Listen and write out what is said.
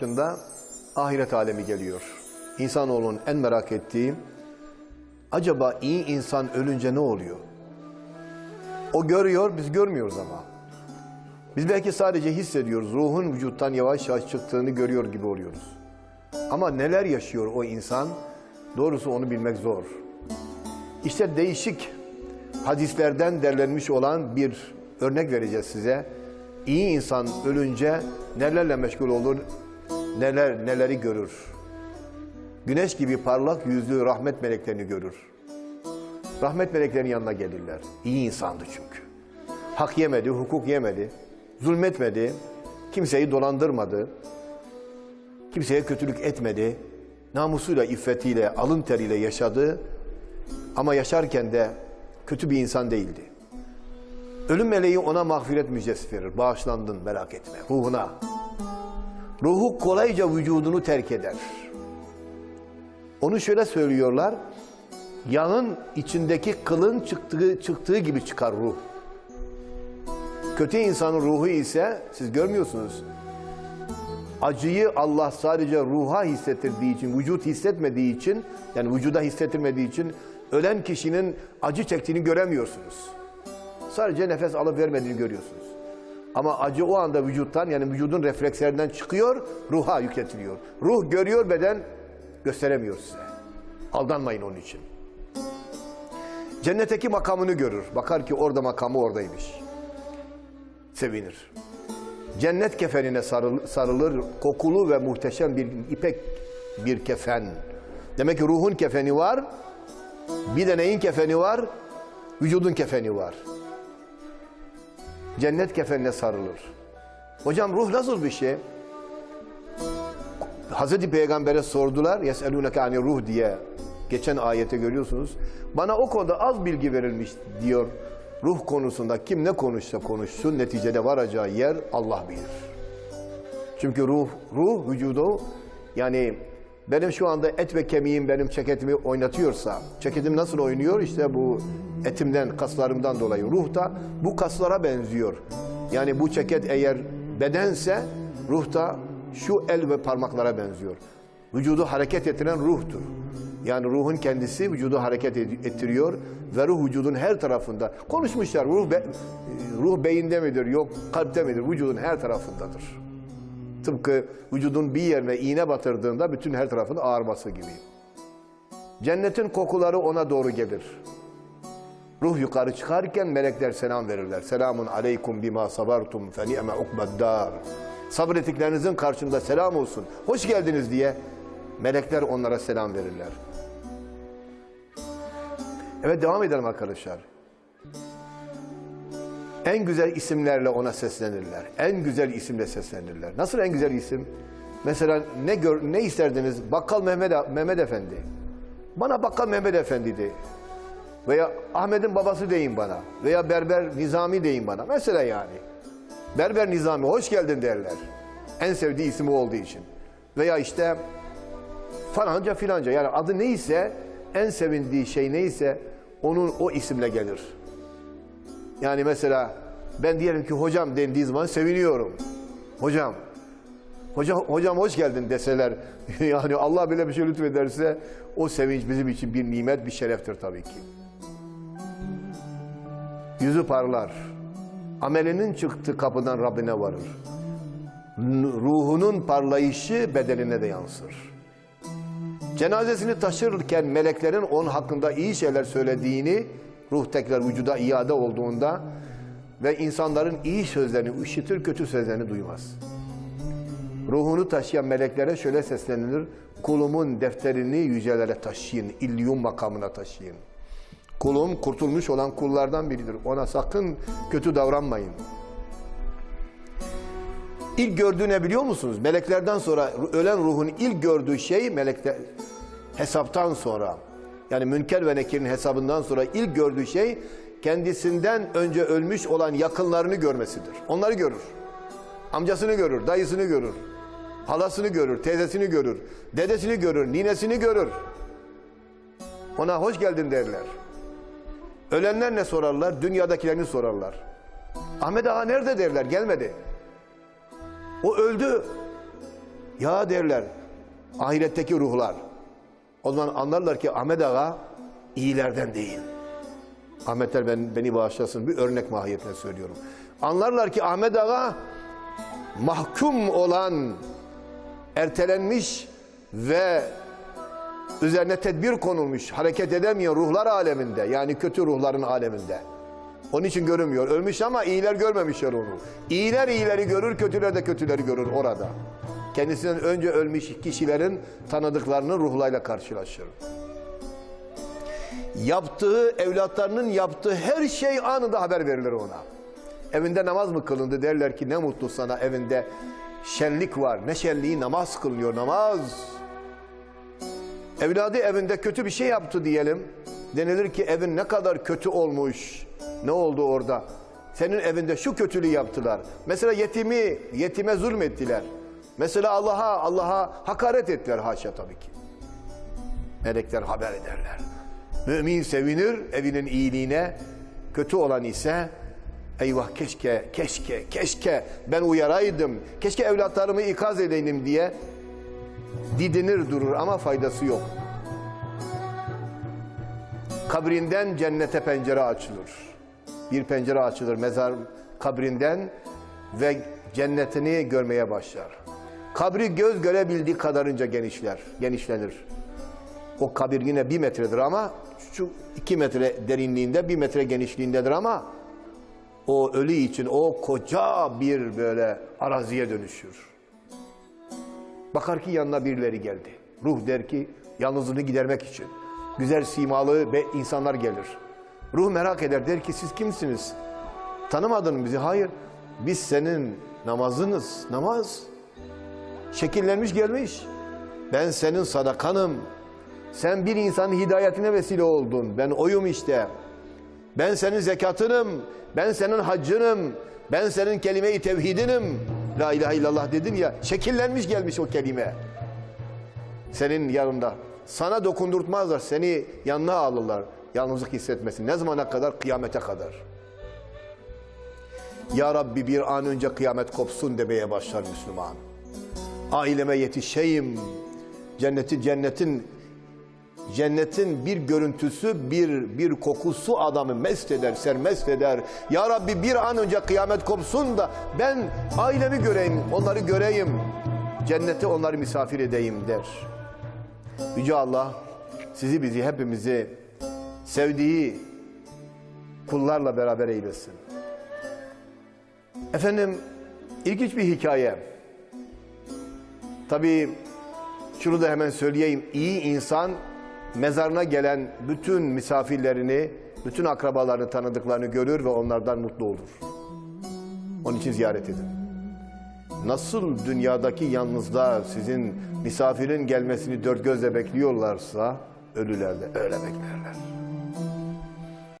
Başında ahiret alemi geliyor. İnsanoğlunun en merak ettiği, acaba iyi insan ölünce ne oluyor? O görüyor, biz görmüyoruz ama. Biz belki sadece hissediyoruz, ruhun vücuttan yavaş yavaş çıktığını görüyor gibi oluyoruz. Ama neler yaşıyor o insan, doğrusu onu bilmek zor. İşte değişik hadislerden derlenmiş olan bir örnek vereceğiz size. İyi insan ölünce nelerle meşgul olur, neler neleri görür. Güneş gibi parlak yüzlü rahmet meleklerini görür. Rahmet meleklerinin yanına gelirler. İyi insandı çünkü. Hak yemedi, hukuk yemedi, zulmetmedi, kimseyi dolandırmadı, kimseye kötülük etmedi, namusuyla, iffetiyle, alın teriyle yaşadı ama yaşarken de kötü bir insan değildi. Ölüm meleği ona mağfiret müjdesi verir. Bağışlandın merak etme. Ruhuna. Ruhu kolayca vücudunu terk eder. Onu şöyle söylüyorlar. Yanın içindeki kılın çıktığı, çıktığı gibi çıkar ruh. Kötü insanın ruhu ise siz görmüyorsunuz. Acıyı Allah sadece ruha hissettirdiği için, vücut hissetmediği için, yani vücuda hissettirmediği için ölen kişinin acı çektiğini göremiyorsunuz. Sadece nefes alıp vermediğini görüyorsunuz. Ama acı o anda vücuttan yani vücudun reflekslerinden çıkıyor, ruha yükletiliyor. Ruh görüyor, beden gösteremiyor size. Aldanmayın onun için. Cennetteki makamını görür. Bakar ki orada makamı oradaymış. Sevinir. Cennet kefenine sarıl- sarılır, kokulu ve muhteşem bir ipek bir kefen. Demek ki ruhun kefeni var, bir de neyin kefeni var? Vücudun kefeni var. Cennet kefenine sarılır. Hocam ruh nasıl bir şey? Hazreti Peygamber'e sordular. Yeselûneke ani ruh diye geçen ayete görüyorsunuz. Bana o konuda az bilgi verilmiş diyor. Ruh konusunda kim ne konuşsa konuşsun neticede varacağı yer Allah bilir. Çünkü ruh, ruh vücudu yani benim şu anda et ve kemiğim benim ceketimi oynatıyorsa, ceketim nasıl oynuyor? İşte bu etimden, kaslarımdan dolayı. Ruh da bu kaslara benziyor. Yani bu ceket eğer bedense, ruh da şu el ve parmaklara benziyor. Vücudu hareket ettiren ruhtur. Yani ruhun kendisi vücudu hareket ettiriyor ve ruh vücudun her tarafında. Konuşmuşlar ruh, be- ruh beyinde midir, yok kalpte midir? Vücudun her tarafındadır. Tıpkı vücudun bir yerine iğne batırdığında bütün her tarafın ağarması gibi. Cennetin kokuları ona doğru gelir. Ruh yukarı çıkarken melekler selam verirler. Selamun aleykum bima sabartum fe ni'me ukbeddar. Sabrettiklerinizin karşında selam olsun. Hoş geldiniz diye melekler onlara selam verirler. Evet devam edelim arkadaşlar. En güzel isimlerle ona seslenirler. En güzel isimle seslenirler. Nasıl en güzel isim? Mesela ne gör, ne isterdiniz? Bakkal Mehmet Mehmet Efendi. Bana Bakkal Mehmet Efendi de. Veya Ahmet'in babası deyin bana. Veya Berber Nizami deyin bana. Mesela yani. Berber Nizami hoş geldin derler. En sevdiği ismi olduğu için. Veya işte falanca filanca yani adı neyse en sevindiği şey neyse onun o isimle gelir. Yani mesela ben diyelim ki hocam dendiği zaman seviniyorum. Hocam, hocam, hocam hoş geldin deseler yani Allah bile bir şey lütfederse o sevinç bizim için bir nimet, bir şereftir tabii ki. Yüzü parlar. Amelinin çıktığı kapıdan Rabbine varır. Ruhunun parlayışı bedenine de yansır. Cenazesini taşırken meleklerin onun hakkında iyi şeyler söylediğini ruh tekrar vücuda iade olduğunda ve insanların iyi sözlerini işitir, kötü sözlerini duymaz. Ruhunu taşıyan meleklere şöyle seslenilir. Kulumun defterini yücelere taşıyın, illiyum makamına taşıyın. Kulum kurtulmuş olan kullardan biridir. Ona sakın kötü davranmayın. İlk gördüğü ne biliyor musunuz? Meleklerden sonra ölen ruhun ilk gördüğü şey melekler hesaptan sonra yani Münker ve Nekir'in hesabından sonra ilk gördüğü şey kendisinden önce ölmüş olan yakınlarını görmesidir. Onları görür. Amcasını görür, dayısını görür, halasını görür, teyzesini görür, dedesini görür, ninesini görür. Ona hoş geldin derler. Ölenler ne sorarlar? Dünyadakilerini sorarlar. Ahmet Ağa nerede derler? Gelmedi. O öldü. Ya derler ahiretteki ruhlar. O zaman anlarlar ki Ahmet Ağa iyilerden değil. Ahmetler ben, beni bağışlasın bir örnek mahiyetine söylüyorum. Anlarlar ki Ahmet Ağa mahkum olan, ertelenmiş ve üzerine tedbir konulmuş, hareket edemeyen ruhlar aleminde, yani kötü ruhların aleminde. Onun için görünmüyor. Ölmüş ama iyiler görmemişler onu. İyiler iyileri görür, kötüler de kötüleri görür orada. Kendisinden önce ölmüş kişilerin tanıdıklarını ruhlarıyla karşılaşır. Yaptığı, evlatlarının yaptığı her şey anında haber verilir ona. Evinde namaz mı kılındı derler ki ne mutlu sana evinde şenlik var. Ne şenliği namaz kılınıyor namaz. Evladı evinde kötü bir şey yaptı diyelim. Denilir ki evin ne kadar kötü olmuş. Ne oldu orada? Senin evinde şu kötülüğü yaptılar. Mesela yetimi, yetime zulmettiler. Mesela Allah'a, Allah'a hakaret ettiler haşa tabii ki. Melekler haber ederler. Mümin sevinir evinin iyiliğine. Kötü olan ise eyvah keşke, keşke, keşke ben uyaraydım. Keşke evlatlarımı ikaz edeyim diye didinir durur ama faydası yok. Kabrinden cennete pencere açılır. Bir pencere açılır mezar kabrinden ve cennetini görmeye başlar. Kabri göz görebildiği kadarınca genişler, genişlenir. O kabir yine bir metredir ama şu iki metre derinliğinde, bir metre genişliğindedir ama o ölü için o koca bir böyle araziye dönüşür. Bakar ki yanına birileri geldi. Ruh der ki yalnızlığını gidermek için. Güzel simalı ve insanlar gelir. Ruh merak eder der ki siz kimsiniz? Tanımadın bizi? Hayır. Biz senin namazınız. Namaz. Şekillenmiş gelmiş. Ben senin sadakanım. Sen bir insanın hidayetine vesile oldun. Ben oyum işte. Ben senin zekatınım. Ben senin haccınım. Ben senin kelime-i tevhidinim. La ilahe illallah dedin ya. Şekillenmiş gelmiş o kelime. Senin yanında. Sana dokundurtmazlar. Seni yanına alırlar. Yalnızlık hissetmesin. Ne zamana kadar? Kıyamete kadar. Ya Rabbi bir an önce kıyamet kopsun demeye başlar Müslüman. Aileme yetişeyim. Cenneti cennetin Cennetin bir görüntüsü, bir bir kokusu adamı mest eder, sermest eder. Ya Rabbi bir an önce kıyamet kopsun da ben ailemi göreyim, onları göreyim. Cennete onları misafir edeyim der. Yüce Allah sizi bizi hepimizi sevdiği kullarla beraber eylesin. Efendim ilginç bir hikaye. Tabii şunu da hemen söyleyeyim. İyi insan mezarına gelen bütün misafirlerini, bütün akrabalarını, tanıdıklarını görür ve onlardan mutlu olur. Onun için ziyaret edin. Nasıl dünyadaki yalnızlar sizin misafirin gelmesini dört gözle bekliyorlarsa ölüler de öyle beklerler.